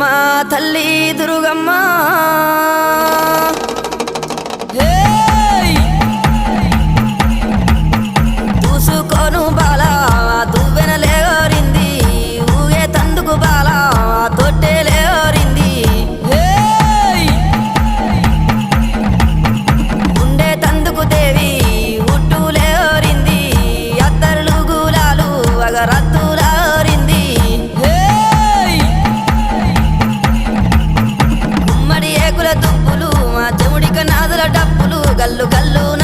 మా తల్లి దుర్గమ్మ. దూసుకోను బాల దువ్వెన లేవరింది. ఊగే తందుకు బాల తొట్టె లేవరింది. ఉండే తందుకు దేవి ఉట్టు లేవరింది. అత్తరులు గులాలు అగరత్తు గల్లు గల్లు